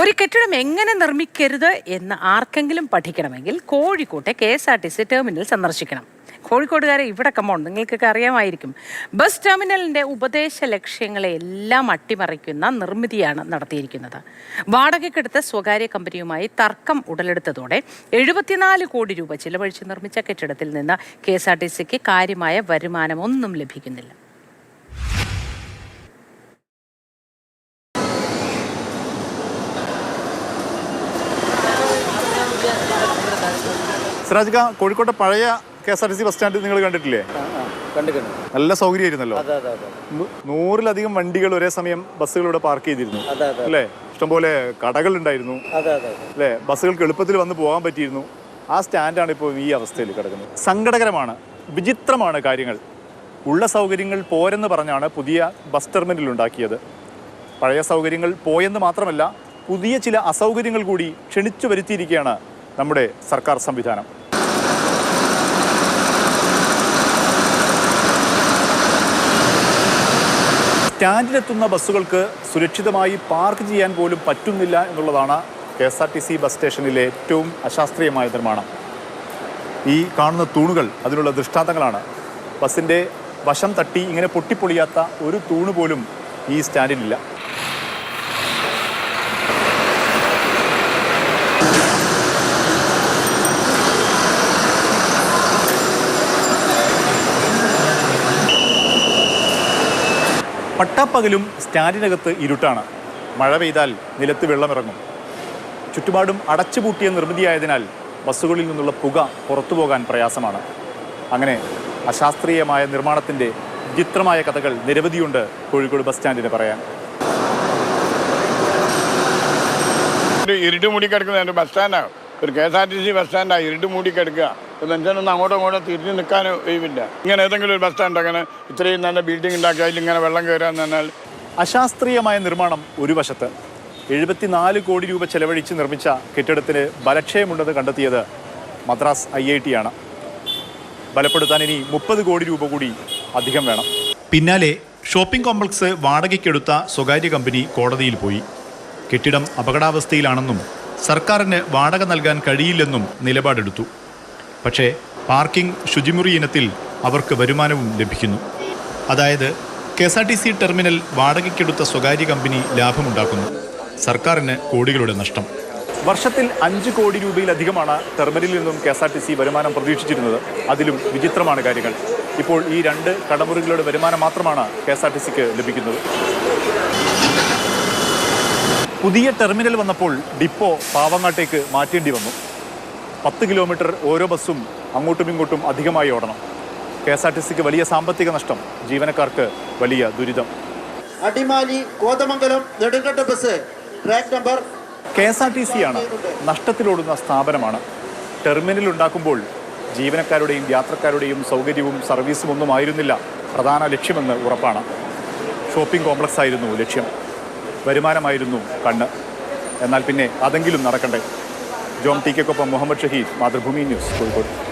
ഒരു കെട്ടിടം എങ്ങനെ നിർമ്മിക്കരുത് എന്ന് ആർക്കെങ്കിലും പഠിക്കണമെങ്കിൽ കോഴിക്കോട്ടെ K S R T C terminal സന്ദർശിക്കണം. കോഴിക്കോടുകാരെ ഇവിടെ കമ്മോൺ നിങ്ങൾക്കൊക്കെ അറിയാമായിരിക്കും. ബസ് ടെർമിനലിന്റെ ഉപദേശ ലക്ഷ്യങ്ങളെ എല്ലാം അട്ടിമറിക്കുന്ന നിർമ്മിതിയാണ് നടത്തിയിരിക്കുന്നത്. വാടകയ്ക്കെടുത്ത സ്വകാര്യ കമ്പനിയുമായി തർക്കം ഉടലെടുത്തതോടെ എഴുപത്തിനാല് കോടി രൂപ ചിലവഴിച്ച് നിർമ്മിച്ച കെട്ടിടത്തിൽ നിന്ന് കെ എസ് ആർ ടി സിക്ക് കാര്യമായ വരുമാനമൊന്നും ലഭിക്കുന്നില്ല. സിറാജിക്ക കോഴിക്കോട്ടെ പഴയ K S R T C bus stand നിങ്ങൾ കണ്ടിട്ടില്ലേ? നല്ല സൗകര്യമായിരുന്നല്ലോ. നൂറിലധികം വണ്ടികൾ ഒരേ സമയം ബസ്സുകൾ ഇവിടെ പാർക്ക് ചെയ്തിരുന്നു. അല്ലേ? ഇഷ്ടംപോലെ കടകൾ ഉണ്ടായിരുന്നു അല്ലേ? ബസ്സുകൾക്ക് എളുപ്പത്തിൽ വന്ന് പോകാൻ പറ്റിയിരുന്നു. ആ സ്റ്റാൻഡാണ് ഇപ്പോൾ ഈ അവസ്ഥയിൽ കിടക്കുന്നത്. സങ്കടകരമാണ് വിചിത്രമാണ് കാര്യങ്ങൾ. ഉള്ള സൗകര്യങ്ങൾ പോരെന്ന് പറഞ്ഞാണ് പുതിയ ബസ് ടെർമിനൽ ഉണ്ടാക്കിയത്. പഴയ സൗകര്യങ്ങൾ പോയെന്ന് മാത്രമല്ല പുതിയ ചില അസൗകര്യങ്ങൾ കൂടി ക്ഷണിച്ചു വരുത്തിയിരിക്കുകയാണ് നമ്മുടെ സർക്കാർ സംവിധാനം. സ്റ്റാൻഡിലെത്തുന്ന ബസ്സുകൾക്ക് സുരക്ഷിതമായി പാർക്ക് ചെയ്യാൻ പോലും പറ്റുന്നില്ല എന്നുള്ളതാണ് K S R T C bus സ്റ്റേഷനിലെ ഏറ്റവും അശാസ്ത്രീയമായ നിർമ്മാണം. ഈ കാണുന്ന തൂണുകൾ അതിനുള്ള ദൃഷ്ടാന്തങ്ങളാണ്. ബസ്സിന്റെ വശം തട്ടി ഇങ്ങനെ പൊട്ടിപ്പൊളിയാത്ത ഒരു തൂണ് പോലും ഈ സ്റ്റാൻഡിലില്ല. പട്ടാപ്പകലും സ്റ്റാൻഡിനകത്ത് ഇരുട്ടാണ്. മഴ പെയ്താൽ നിലത്ത് വെള്ളമിറങ്ങും. ചുറ്റുപാടും അടച്ചുപൂട്ടിയ നിർമ്മിതിയായതിനാൽ ബസ്സുകളിൽ നിന്നുള്ള പുക പുറത്തു പോകാൻ പ്രയാസമാണ്. അങ്ങനെ അശാസ്ത്രീയമായ നിർമ്മാണത്തിന്റെ വിചിത്രമായ കഥകൾ നിരവധിയുണ്ട് കോഴിക്കോട് ബസ് സ്റ്റാൻഡിന് പറയാൻ. ഇരുട്ട് മൂടി കിടക്കുന്ന ബസ് സ്റ്റാൻഡാണ് ഒരു K S R T C bus സ്റ്റാൻഡാണ് ഇരുട്ട് മൂടി കിടക്കുക ഒരു അങ്ങോട്ടും അങ്ങോട്ടും ഇങ്ങോട്ടും തിരിഞ്ഞ് നിൽക്കാൻ ഒഴിവില്ല. ഇങ്ങനെ ഏതെങ്കിലും ഒരു ബസ് സ്റ്റാൻഡ് അങ്ങനെ ഇത്രയും നല്ല ബിൽഡിംഗ് ഉണ്ടാക്കി അതിൽ ഇങ്ങനെ വെള്ളം കയറുക എന്ന് പറഞ്ഞാൽ അശാസ്ത്രീയമായ നിർമ്മാണം ഒരു വശത്ത്. എഴുപത്തിനാല് കോടി രൂപ ചെലവഴിച്ച് നിർമ്മിച്ച കെട്ടിടത്തിന് ബലക്ഷയമുണ്ടെന്ന് കണ്ടെത്തിയത് മദ്രാസ് ഐ ഐ ടി ആണ്. ബലപ്പെടുത്താൻ ഇനി മുപ്പത് കോടി രൂപ കൂടി അധികം വേണം. പിന്നാലെ ഷോപ്പിംഗ് കോംപ്ലക്സ് വാടകയ്ക്കെടുത്ത സ്വകാര്യ കമ്പനി കോടതിയിൽ പോയി. കെട്ടിടം അപകടാവസ്ഥയിലാണെന്നും സർക്കാരിന് വാടക നൽകാൻ കഴിയില്ലെന്നും നിലപാടെടുത്തു. പക്ഷേ പാർക്കിംഗ് ശുചിമുറി ഇനത്തിൽ അവർക്ക് വരുമാനവും ലഭിക്കുന്നു. അതായത് K S R T C terminal വാടകയ്ക്കെടുത്ത സ്വകാര്യ കമ്പനി ലാഭമുണ്ടാക്കുന്നു. സർക്കാരിന് കോടികളുടെ നഷ്ടം. വർഷത്തിൽ അഞ്ച് കോടി രൂപയിലധികമാണ് ടെർമിനലിൽ നിന്നും K S R T C വരുമാനം പ്രതീക്ഷിച്ചിരുന്നത്. അതിലും വിചിത്രമാണ് കാര്യങ്ങൾ. ഇപ്പോൾ ഈ രണ്ട് കടമുറികളുടെ വരുമാനം മാത്രമാണ് കെ എസ് ആർ ടി സിക്ക് ലഭിക്കുന്നത്. പുതിയ ടെർമിനൽ വന്നപ്പോൾ ഡിപ്പോ പാവങ്ങാട്ടേക്ക് മാറ്റേണ്ടി വന്നു. പത്ത് കിലോമീറ്റർ ഓരോ ബസ്സും അങ്ങോട്ടും ഇങ്ങോട്ടും അധികമായി ഓടണം. കെ എസ് ആർ ടി സിക്ക് വലിയ സാമ്പത്തിക നഷ്ടം ജീവനക്കാർക്ക് വലിയ ദുരിതം. Adimali Kothamangalam Nedumkanda bus track number K S R T C ആണ് നഷ്ടത്തിലോടുന്ന സ്ഥാപനമാണ്. ടെർമിനൽ ഉണ്ടാക്കുമ്പോൾ ജീവനക്കാരുടെയും യാത്രക്കാരുടെയും സൗകര്യവും സർവീസും ഒന്നും ആയിരുന്നില്ല. പ്രധാന ലക്ഷ്യമെന്ന് ഉറപ്പാണ്. ഷോപ്പിംഗ് കോംപ്ലക്സ് ആയിരുന്നു ലക്ഷ്യം. വരുമാനമായിരുന്നു കണ്ണ്. എന്നാൽ പിന്നെ അതെങ്കിലും നടക്കണ്ടേ? Jom T കെക്കൊപ്പം Muhammad Shaheed Mathrubhumi news Kozhikode